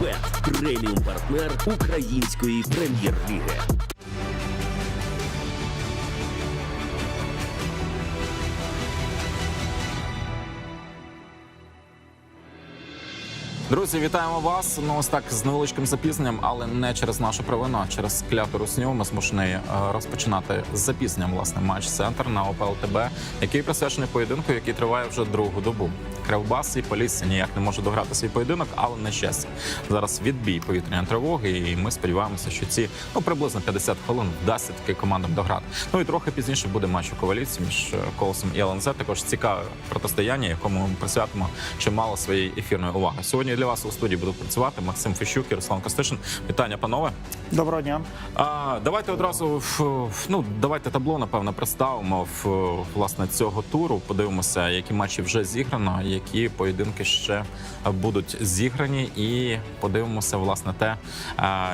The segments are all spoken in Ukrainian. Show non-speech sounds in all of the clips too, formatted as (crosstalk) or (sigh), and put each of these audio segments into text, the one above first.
Фавбет преміум партнер української прем'єр-ліги. Друзі, вітаємо вас. Ну ось так з невеличким запізненням, але не через нашу провину, а через кляту русню. Ми змушені е, розпочинати з запізненням власне матч центр на ОПЛ ТБ, який присвячений поєдинку, який триває вже другу добу. Кривбас і Полісся ніяк не може дограти свій поєдинок, але на щастя. Зараз відбій повітряної тривоги, і ми сподіваємося, що ці ну приблизно 50 хвилин вдасться таки командам дограти. Ну і трохи пізніше буде матч у коваліці між е, Колосом і ЛНЗ. Також цікаве протистояння, якому ми присвятимо чимало своєї ефірної уваги. Сьогодні для вас у студії будуть працювати Максим Фещук і Руслан Костишин. Вітання, панове. Доброго дня. А, давайте одразу ну давайте табло напевно представимо в власне цього туру. Подивимося, які матчі вже зіграно, які поєдинки ще будуть зіграні, і подивимося власне те,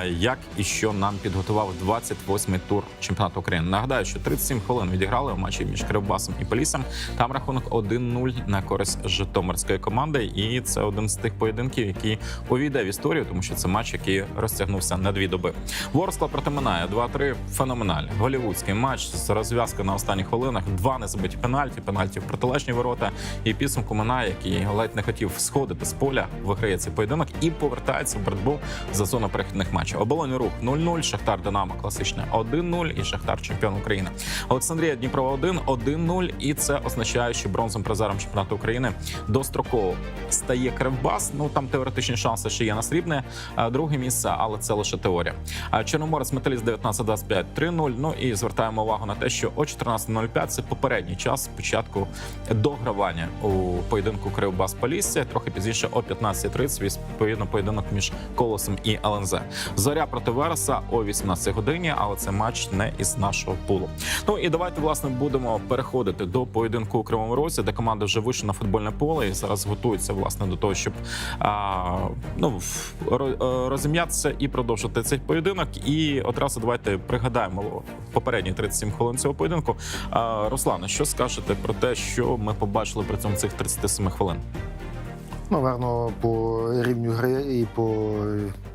як і що нам підготував 28-й тур чемпіонату України. Нагадаю, що 37 хвилин відіграли в матчі між Кривбасом і Полісом. Там рахунок 1-0 на користь Житомирської команди, і це один з тих поєдинків, який увійде в історію, тому що це матч, який розтягнувся на дві доби. Ворскла проти Минає 2-3. Феноменально. Голівудський матч з розв'язкою на останніх хвилинах. Два незабиті пенальті, пенальті в протилежні ворота. І підсумку Минає, який ледь не хотів сходити з поля, виграє цей поєдинок і повертається в боротьбу за зону перехідних матчів. Оболонь рух 0-0, Шахтар Динамо класичне 1-0 і Шахтар чемпіон України. Олександрія Дніпрова 1 1-0. І це означає, що бронзовим призером чемпіонату України достроково стає Кривбас. Ну там теоретичні шанси ще є на срібне друге місце, але це лише теорія. А Чорноморець Металіст 19-25 3-0. Ну і звертаємо увагу на те, що о 14.05 це попередній час початку догравання у поєдинку Кривбас Полісся. Трохи пізніше о 15.30 відповідно поєдинок між Колосом і ЛНЗ. Зоря проти Вереса о 18 годині, але це матч не із нашого пулу. Ну і давайте власне будемо переходити до поєдинку у Кривому Розі, де команда вже вийшла на футбольне поле і зараз готується власне до того, щоб а, ну е, розім'ятися і продовжити цей поєдинок. І одразу давайте пригадаємо попередні 37 хвилин цього поєдинку. А, Руслане, що скажете про те, що ми побачили при цьому цих 37 хвилин? Наверно, по рівню гри і по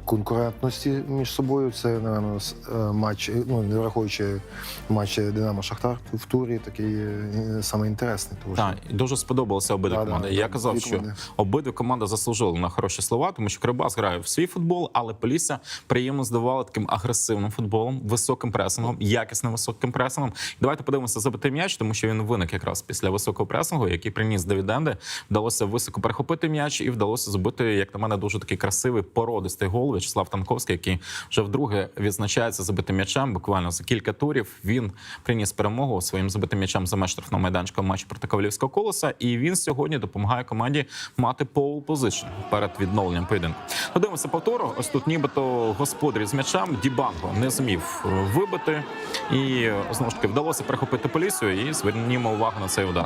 конкурентності між собою. Це, напевно, е, матч, е, ну не враховуючи матч Динамо Шахтар в турі, такий е, саме інтересний. Тому що Так, дуже сподобалося обидві Да, да, команди. да, Я казав, що команди. обидві команди заслужили на хороші слова, тому що Кривбас грає в свій футбол, але Полісся приємно здавала таким агресивним футболом, високим пресингом, якісним високим пресингом. Давайте подивимося забитий м'яч, тому що він виник якраз після високого пресингу, який приніс дивіденди. Вдалося високо перехопити м'яч і вдалося забити, як на мене, дуже такий красивий породистий гол. В'ячеслав Танковський, який вже вдруге відзначається забитим м'ячем. Буквально за кілька турів він приніс перемогу своїм забитим м'ячем за меж штрафного майданчика в матчі проти Ковалівського колоса. І він сьогодні допомагає команді мати пол позицію перед відновленням поєдинку. Подивимося повтору. Ось тут, нібито господарі з м'ячем Дібанго не змів е, вибити, і е, знову ж таки вдалося перехопити полісію. І звернімо увагу на цей удар.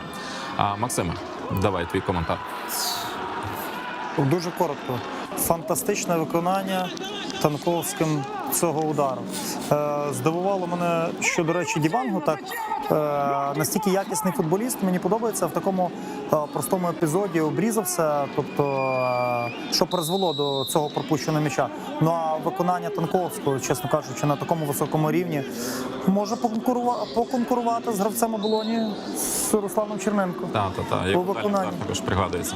А Максиме, давай твій коментар. Дуже коротко. Фантастичне виконання Танковським цього удару. Е, здивувало мене, що, до речі, Дібанго так е, настільки якісний футболіст. Мені подобається в такому е, простому епізоді обрізався, тобто, що призвело до цього пропущеного м'яча. Ну а виконання Танковського, чесно кажучи, на такому високому рівні може поконкурува- поконкурувати з гравцем оболоні з Русланом Черненко. Так, так, так. Як також пригадується.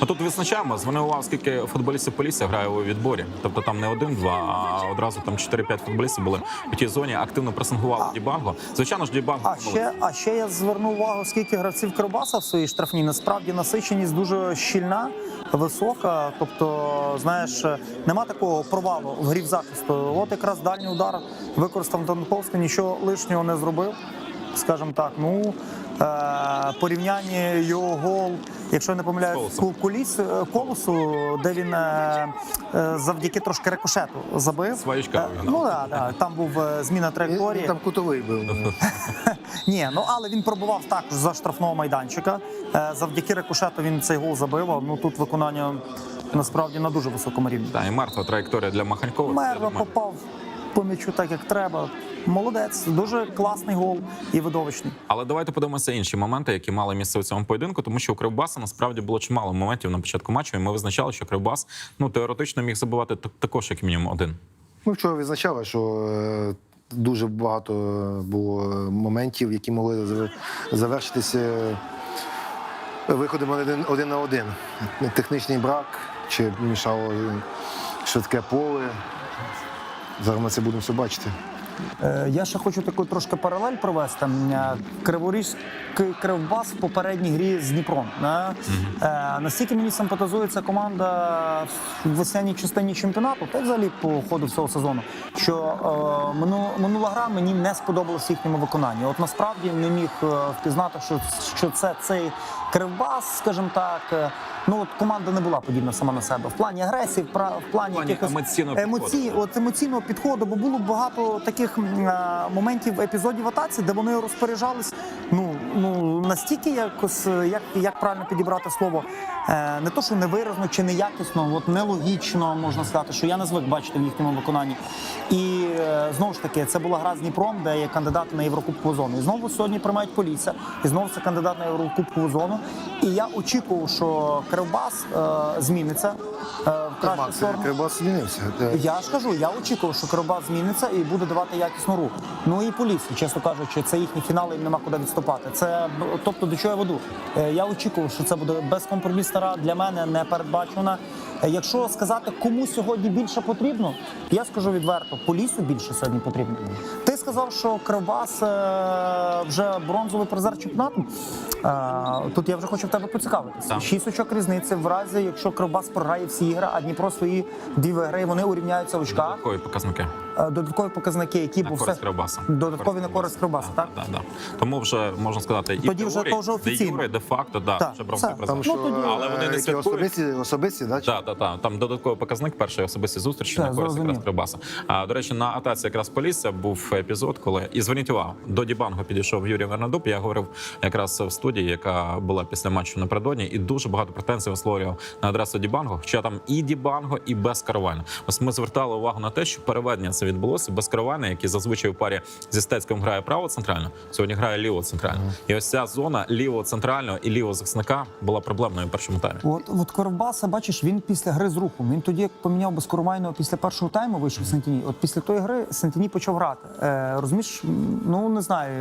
А тут відзначаємо, звернув увагу, скільки футболістів Полісся грає у відборі. Тобто там не один-два, а одразу там 4-5 футболістів були у тій зоні, активно пресингували Дібанго. Звичайно ж, Дібанго. А ще, а ще я звернув увагу, скільки гравців Кривбаса в своїй штрафній. Насправді насиченість дуже щільна, висока. Тобто, знаєш, нема такого провалу в грі в захисту. От якраз дальній удар використав Танковський, нічого лишнього не зробив. Скажімо так, ну порівняння його гол, якщо я не помиляюсь, З куліс, е, колосу, де він е, е, завдяки трошки рикошету забив. Своячка Е, ну так, да, там був е, зміна траєкторії. там кутовий був. (laughs) Ні, ну але він пробував також за штрафного майданчика. Е, Завдяки рикошету він цей гол забив. Ну тут виконання насправді на дуже високому рівні. Так, і мертва траєкторія для Маханькова. Мерва попав по м'ячу так, як треба. Молодець, дуже класний гол і видовищний. Але давайте подивимося інші моменти, які мали місце у цьому поєдинку, тому що у Кривбаса насправді було чимало моментів на початку матчу, і ми визначали, що Кривбас ну теоретично міг забивати також як мінімум один. Ми вчора відзначали, що е, дуже багато було моментів, які могли завершитися виходом один, один на один. Технічний брак чи мішало швидке поле. Зараз ми це будемо все бачити. Е, Я ще хочу таку трошки паралель провести. Е, Криворізький кривбас в попередній грі з Дніпром. Е, Настільки мені симпатизує ця команда в весняній частині чемпіонату, та й взагалі по ходу всього сезону, що минула гра мені не сподобалась їхньому виконанні. От насправді не міг впізнати, що це цей кривбас, скажімо так. Ну от команда не була подібна сама на себе в плані агресії, в пра- в плані, плані якихось емоційного підходу. емоцій, от емоційного підходу, бо було багато таких е, моментів епізодів атаці, де вони розпоряджались. Ну ну настільки якось е, як, як правильно підібрати слово, е, не то, що невиразно чи неякісно, от нелогічно можна сказати, що я не звик бачити в їхньому виконанні. І е, знову ж таки, це була гра з Дніпром, де є кандидат на Єврокубкову зону. І знову сьогодні приймають поліція, і знову це кандидат на Єврокубкову зону. І я очікував, що Кривбас е, зміниться в кращу Макс, сторону. Кривбас змінився. Е, Я ж кажу, я очікував, що Кривбас зміниться і буде давати якісну руку. Ну і поліцію, чесно кажучи, це їхні фінали, їм нема куди відступати. Це тобто до чого я веду. Е, Я очікував, що це буде безкомпромісна гра для мене не передбачена. Е, Якщо сказати, кому сьогодні більше потрібно, я скажу відверто, полісу більше сьогодні потрібно. Ти сказав, що Кривбас е, вже бронзовий призер чемпіонату. Е, Тут я вже хочу в тебе поцікавитися. Шість очок різниці в разі, якщо Кривбас програє всі ігри, а Дніпро свої дві виграє, вони урівняються в очках. Додаткові показники. Е, Додаткові показники, які На був користь Кривбаса. додаткові на користь Кривбаса, так? Так, так. Тому вже можна сказати, і Тоді вже то вже офіційно. де юре, де факто, да, Так, вже бронзовий все. Там Ну, тоді- Але вони не які святкують. особисті, особисті, да? чи? Так, так, так. Там додатковий показник першої особисті зустрічі Все, на користь зрозумів. якраз Кривбаса. А до речі, на атаці якраз Полісся був епізод, коли і зверніть увагу, до Дібанго підійшов Юрій Вернадуб. Я говорив якраз в студії, яка була після матчу напередодні, і дуже багато претензій висловлював на адресу Дібанго. Хоча там і Дібанго, і без Каравайна. Ось ми звертали увагу на те, що переведення це відбулося без Каравайна, який зазвичай у парі зі Стецьким грає право центрально. Сьогодні грає ліво центрально. І ось ця зона лівого центрального і лівого захисника була проблемною в першому таймі. От, от Кривбаса, бачиш, він після гри з рухом. Він тоді, як поміняв Безкоровайного після першого тайму, вийшов Сантіні. От після тої гри Сантіні почав грати. Е, розумієш, ну не знаю,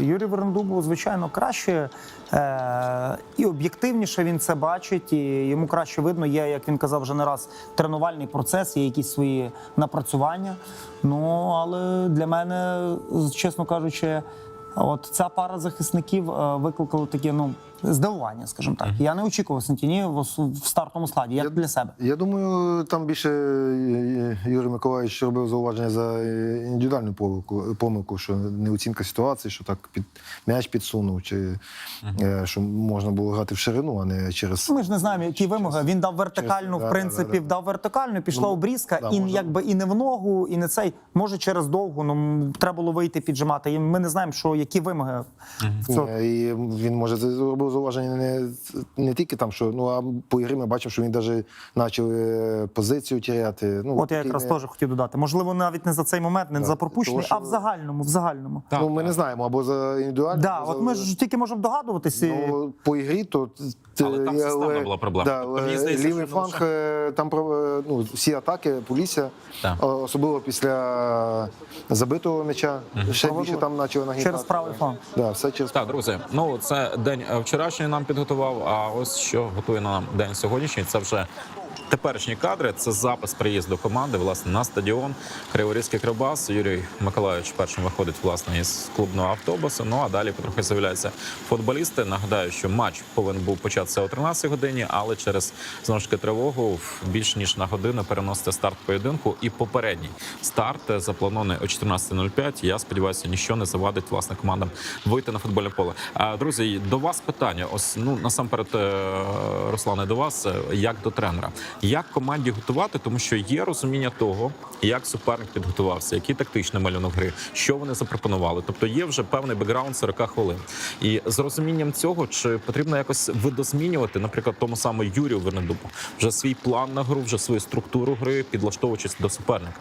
Юрій Верендуб був, звичайно, краще е, і об'єктивніше він це бачить, і йому краще видно. Є, як він казав вже не раз, тренувальний процес, є якісь свої напрацювання. Ну але для мене, чесно кажучи. От ця пара захисників е, викликала таке ну здивування, скажімо так. Я не очікував Сантіні в, стартовому складі, як Я- для себе. Я думаю, там більше е, Юрій Миколаївич робив зауваження за е, індивідуальну помилку, помилку, що не оцінка ситуації, що так під м'яч підсунув, чи е, що можна було грати в ширину, а не через Ми ж не знаємо, які вимоги. Він дав вертикальну, Чесно, в принципі, да, да. дав вертикальну, пішла Ну, обрізка, да, і може. якби і не в ногу, і не цей. Може через довгу. Ну треба було вийти піджимати. І ми не знаємо, що які вимоги в цьому. Е, І він може зробив зауваження не, не тільки там, що ну а по ігрі ми бачимо, що він навіть почав е, позицію тіряти. Ну От я якраз не- теж хотів додати. Можливо, навіть не за цей момент, не Так, за пропущений, що- а в загальному. В загальному. Так, ну, ми так. не знаємо, або за індивідуально. Да, або от за- ми ж тільки можемо догадуватися. Ну, по ігрі, то Але там е, системна була проблема. Да, Тобто, мені е, здається, лівий фланг, е, там про- ну, всі атаки, Полісся, Так. особливо після забитого м'яча, ще більше там почали нагнітати. Через правий фланг. Да, все через Так, друзі, ну це день е, вчорашній нам підготував. А ось що готує нам день сьогоднішній. Це вже теперішні кадри. Це запис приїзду команди власне на стадіон Криворізький Кривбас. Юрій Миколаївич першим виходить власне із клубного автобусу. Ну а далі потрохи з'являються футболісти. Нагадаю, що матч повинен був початися о 13 годині, але через знову ж таки тривогу більш ніж на годину переноситься старт поєдинку. І попередній старт запланований о 14.05. Я сподіваюся, ніщо не завадить власне командам вийти на футбольне поле. А друзі, до вас питання. Ось ну насамперед, е, Руслане, до вас е, як до тренера. Як команді готувати, тому що є розуміння того, як суперник підготувався, який тактичний малюнок гри, що вони запропонували. Тобто є вже певний бекграунд 40 хвилин. І з розумінням цього, чи потрібно якось видозмінювати, наприклад, тому самому Юрію Вернедубу, вже свій план на гру, вже свою структуру гри, підлаштовуючись до суперника.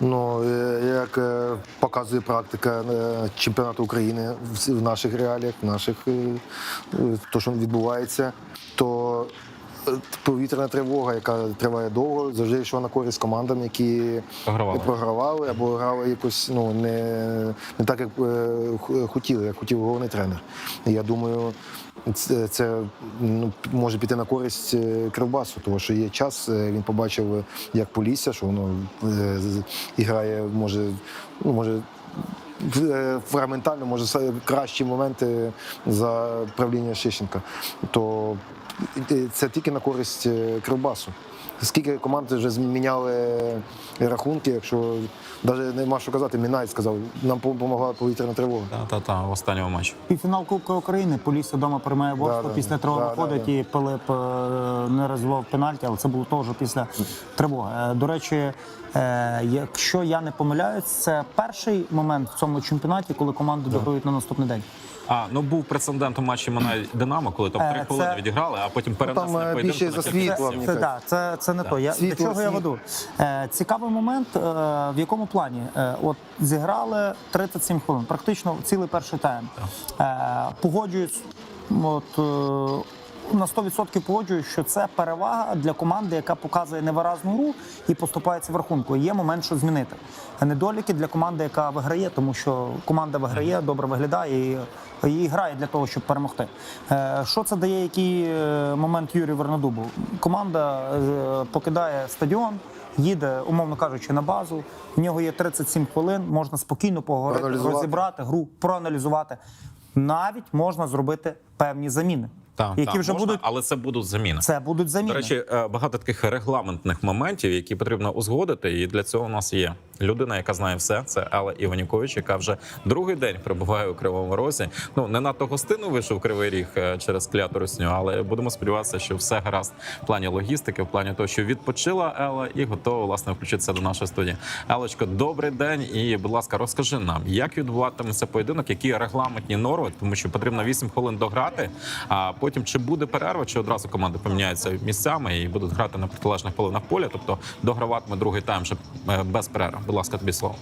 Ну, е, як е, показує практика е, чемпіонату України в наших реаліях, в наших то, що відбувається, то повітряна тривога, яка триває довго, завжди йшла на користь командам, які Програвали. програвали або грали якось ну, не, не так, як е, хотіли, як хотів головний тренер. Я думаю, це, це ну, може піти на користь е, Кривбасу, тому що є час, е, він побачив, як Полісся, що воно е, грає, може, ну, може. Е, Фрагментально, може, кращі моменти за правління Шищенка, то е, це тільки на користь е, Кривбасу. Скільки команд вже зміняли рахунки, якщо навіть нема що казати, Мінай сказав, нам допомогла повітряна тривога. Та-та-та, в останньому матчі. Півфінал Кубка України. Полісся вдома приймає Ворскла. Да, да, після да. тривоги Да, виходить да, і Пилип е, не розвивав пенальті, але це було теж після тривоги. Е, До речі, е, якщо я не помиляюсь, це перший момент в цьому чемпіонаті, коли команди дограють на наступний день. А ну був прецедент у матчі Монай Динамо, коли там Е, три це- хвилини відіграли, а потім перенесли там, е, поєдинку більше на за кілька світло, часів. Це, да, це, це не то. Я, Світло, до чого я світло. веду? Е, цікавий момент, е, в якому плані? Е, от зіграли 37 хвилин, практично цілий перший тайм. Е, погоджуюсь, от, е, на 100% погоджуюсь, що це перевага для команди, яка показує невиразну гру і поступається в рахунку. Є момент, що змінити. Недоліки для команди, яка виграє, тому що команда виграє, добре виглядає і, і грає для того, щоб перемогти. Е, Що це дає, який е, момент Юрію Вернодубу? Команда е, покидає стадіон. Їде, умовно кажучи, на базу. В нього є 37 хвилин. Можна спокійно поговорити, розібрати гру, проаналізувати. Навіть можна зробити певні заміни, Так, які так, вже можна, будуть. але це будуть заміни. Це будуть заміни. До речі, е, багато таких регламентних моментів, які потрібно узгодити, і для цього у нас є людина, яка знає все. Це Алла Іванюкович, яка вже другий день перебуває у Кривому Розі. Ну не надто гостину вийшов Кривий Ріг е, через кляту русню, але будемо сподіватися, що все гаразд в плані логістики, в плані того, що відпочила Елла і готова власне включитися до нашої студії. Елочко, добрий день, і будь ласка, розкажи нам, як відбуватиметься поєдинок, які регламентні норми, тому що потрібно 8 хвилин дограти. А потім чи буде перерва, чи одразу команди поміняються місцями і будуть грати на протилежних половинах поля, тобто дограватиме другий тайм вже е, без перерви. Будь ласка, тобі слово.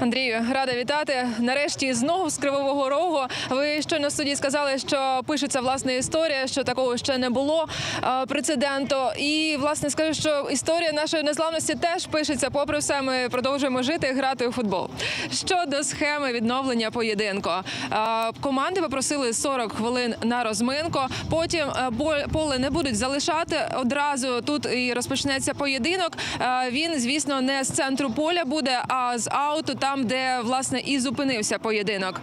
Андрію, рада вітати. Нарешті знову з Кривового Рогу. Ви щойно в студії сказали, що пишеться власне історія, що такого ще не було е, прецеденту. І власне скажу, що історія нашої незламності теж пишеться. Попри все, ми продовжуємо жити і грати у футбол. Щодо схеми відновлення поєдинку, Е, команди попросили 40 хвилин на розминку. Потім е, поле не будуть залишати одразу. Тут і розпочнеться поєдинок. Він, звісно, не з центру поля буде, а з ауту, там, де власне і зупинився поєдинок.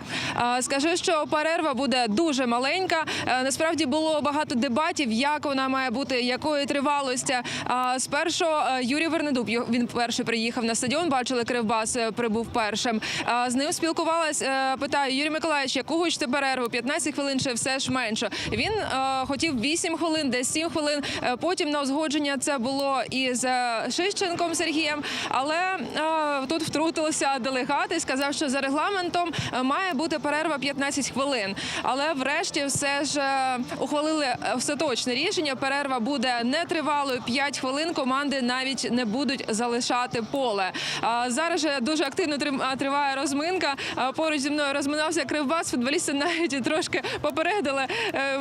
Скажу, що перерва буде дуже маленька. Насправді було багато дебатів, як вона має бути, якої тривалості. Спершу Юрій Вернедуб він перший приїхав на стадіон. Бачили, Кривбас е, прибув першим. З ним спілкувалась. е, Питаю Юрій Миколаївич, яку хочете перерву? 15 хвилин чи все ж менше? Він е, хотів 8 хвилин, десь 7 хвилин. Потім на узгодження це було із е, Шищенком Сергієм. Але тут втрутилися делегат і сказав, що за регламентом е, має бути перерва 15 хвилин. Але врешті все ж е, ухвалили е, остаточне рішення. Перерва буде нетривалою 5 хвилин. Команди навіть не будуть залишати поле. Зараз же дуже активно триває розминка. Поруч зі мною розминався кривбас. Футболісти навіть трошки попередили.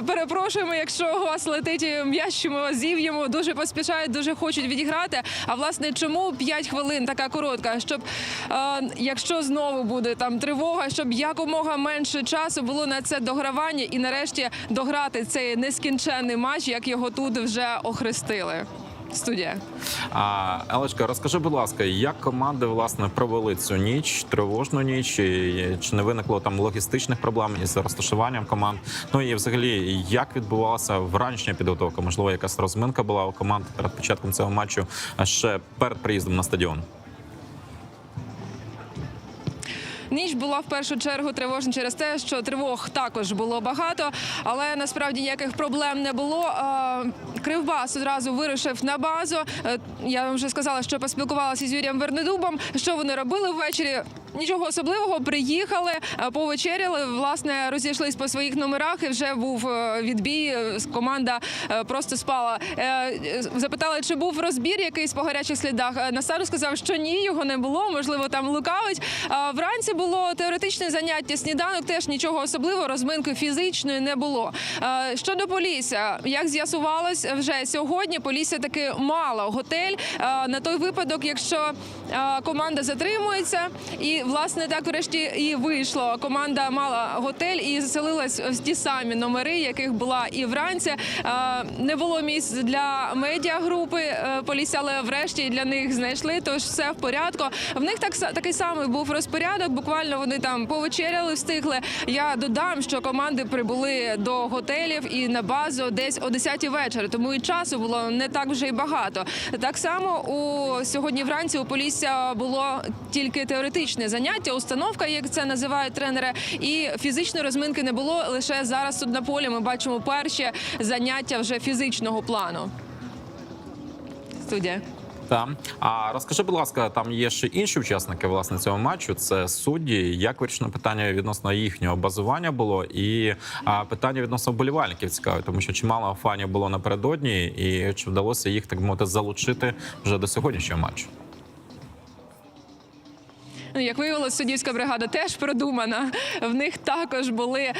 Перепрошуємо, якщо у вас летить м'яч, що ми вас зів'ємо. Дуже поспішають, дуже хочуть відіграти. А власне, чому 5 хвилин така коротка? Щоб якщо знову буде там тривога, щоб якомога менше часу було на це догравання і нарешті дограти цей нескінченний матч, як його тут вже охрестили. Студія. А Елечка, розкажи, будь ласка, як команди власне провели цю ніч, тривожну ніч, і чи не виникло там логістичних проблем із розташуванням команд? Ну і взагалі, як відбувалася вранішня підготовка? Можливо, якась розминка була у команд перед початком цього матчу, а ще перед приїздом на стадіон? Ніч була в першу чергу тривожна через те, що тривог також було багато, але насправді ніяких проблем не було. Е, Кривбас одразу вирушив на базу. Е, Я вам вже сказала, що поспілкувалася з Юрієм Вернедубом. Що вони робили ввечері? Нічого особливого. Приїхали, е, повечеряли. Власне, розійшлись по своїх номерах. І вже був е, відбій. е, Команда просто спала. Запитали, чи був розбір якийсь по гарячих слідах. Насару сказав, що ні, його не було. Можливо, там лукавить. Вранці було теоретичне заняття. Сніданок теж нічого особливого, розминки фізичної не було. Щодо Полісся, як з'ясувалось, вже сьогодні Полісся таки мала готель на той випадок, якщо команда затримується, і власне так врешті і вийшло. Команда мала готель і заселилась в ті самі номери, яких була і вранці. Е, Не було місць для медіагрупи е, Полісся, але врешті для них знайшли. Тож все в порядку. В них так такий самий був розпорядок. Буквально вони там повечеряли, встигли. Я додам, що команди прибули до готелів і на базу десь о 10 вечора, тому і часу було не так вже й багато. Так само у сьогодні вранці у Полісся було тільки теоретичне заняття, установка, як це називають тренери, і фізичної розминки не було. Лише зараз тут на полі ми бачимо перші заняття вже фізичного плану. Студія. Так. А розкажи, будь ласка, там є ще інші учасники власне цього матчу. Це судді. Як вирішено питання відносно їхнього базування було, і а, питання відносно вболівальників цікаве, тому що чимало фанів було напередодні, і чи вдалося їх так мовити залучити вже до сьогоднішнього матчу? Ну, як виявилось, суддівська бригада теж продумана. В них також були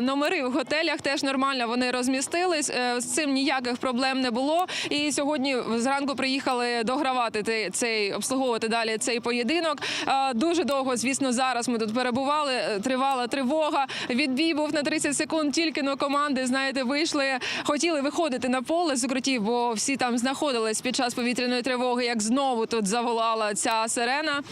номери в готелях. Теж нормально вони розмістились. Е, З цим ніяких проблем не було. І сьогодні зранку приїхали догравати цей обслуговувати далі цей поєдинок. Дуже довго, звісно, зараз ми тут перебували. е, Тривала тривога. Відбій був на 30 секунд. Тільки но команди, знаєте, вийшли, хотіли виходити на поле з укриттів, бо всі там знаходились під час повітряної тривоги. Як знову тут заволала ця сирена.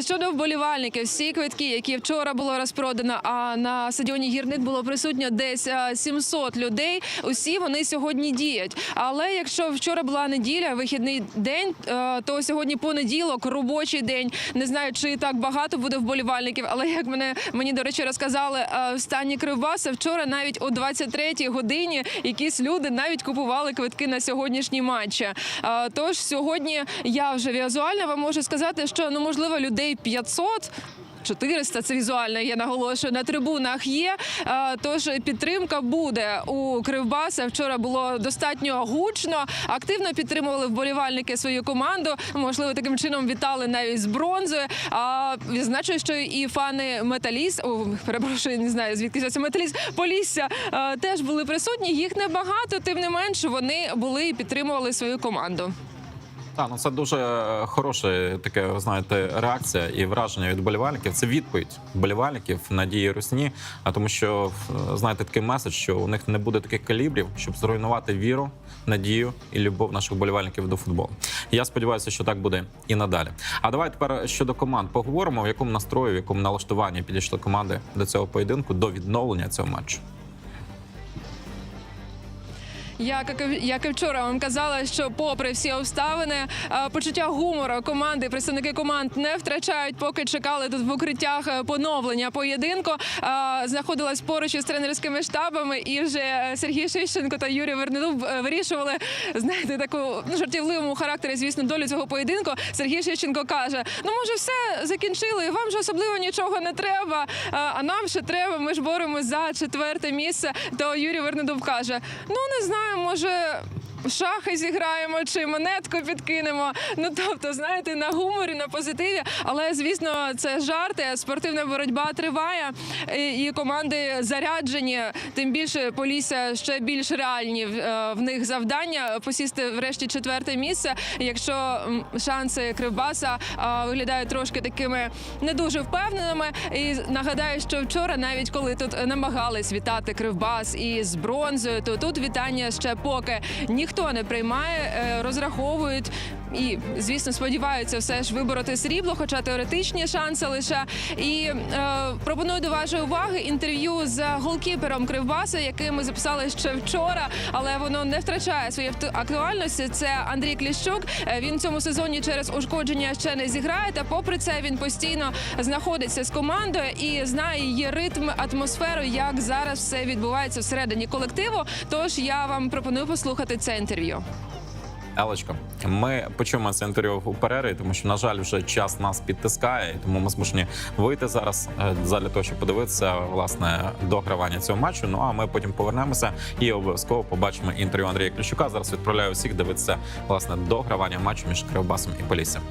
Щодо вболівальників, всі квитки, які вчора було розпродано, а на стадіоні гірник було присутньо десь е, 700 людей. Усі вони сьогодні діють. Але якщо вчора була неділя, вихідний день, е, то сьогодні понеділок, робочий день. Не знаю, чи так багато буде вболівальників, але як мене мені до речі розказали е, в стані Кривбаса, вчора навіть о 23-й годині якісь люди навіть купували квитки на сьогоднішні матчі. Е, Тож сьогодні я вже візуально вам можу сказати, що ну можливо людей 500, 400 – це візуально, я наголошую, на трибунах є. Е, Тож підтримка буде у Кривбаса. Вчора було достатньо гучно. Активно підтримували вболівальники свою команду. Можливо, таким чином вітали навіть з бронзою. А відзначу, що і фани металіст, о, перепрошую, не знаю звідки це металіст Полісся е, теж були присутні. Їх небагато, тим не менше вони були і підтримували свою команду. Так, ну це дуже е, хороша таке, знаєте, реакція і враження від болівальників. Це відповідь болівальників надії русні. А тому, що е, знаєте, такий меседж, що у них не буде таких калібрів, щоб зруйнувати віру, надію і любов наших болівальників до футболу. Я сподіваюся, що так буде і надалі. А давай тепер щодо команд поговоримо, в якому настрої, в якому налаштуванні підійшли команди до цього поєдинку, до відновлення цього матчу. Я як, і- вчора вам казала, що попри всі обставини, е, почуття гумору команди, представники команд не втрачають, поки чекали тут в укриттях е, поновлення поєдинку. Е, Знаходилась поруч із тренерськими штабами, і вже Сергій Шищенко та Юрій Вернедуб вирішували знаєте таку ну, жартівливому характері, звісно, долю цього поєдинку. Сергій Шищенко каже: ну може, все закінчили, вам же особливо нічого не треба. А нам ще треба. Ми ж боремось за четверте місце. То Юрій Вернедуб каже: ну не знаю, може. В Шахи зіграємо чи монетку підкинемо. Ну тобто, знаєте, на гуморі, на позитиві. Але звісно, це жарти. Спортивна боротьба триває, і команди заряджені. Тим більше Полісся ще більш реальні в- е, них завдання посісти врешті четверте місце. Якщо шанси Кривбаса виглядають трошки такими не дуже впевненими. І нагадаю, що вчора, навіть коли тут намагались вітати Кривбас із бронзою, то тут вітання ще поки ніхто не приймає, е, розраховують. І, звісно, сподіваються все ж вибороти срібло, хоча теоретичні шанси лише. І е, пропоную до вашої уваги інтерв'ю з голкіпером Кривбаса, яке ми записали ще вчора, але воно не втрачає своєї актуальності. Це Андрій Кліщук. Е, Він в цьому сезоні через ушкодження ще не зіграє. Та попри це він постійно знаходиться з командою і знає її ритм, атмосферу, як зараз все відбувається всередині колективу. Тож я вам пропоную послухати це інтерв'ю. Елечко, ми почуємо це інтерв'ю у перерві, тому що на жаль, вже час нас підтискає, тому ми змушені вийти зараз для задля того, щоб подивитися власне догравання цього матчу. Ну а ми потім повернемося і обов'язково побачимо інтерв'ю Андрія Кліщука. Зараз відправляю всіх дивитися власне догравання матчу між Кривбасом і Поліссям.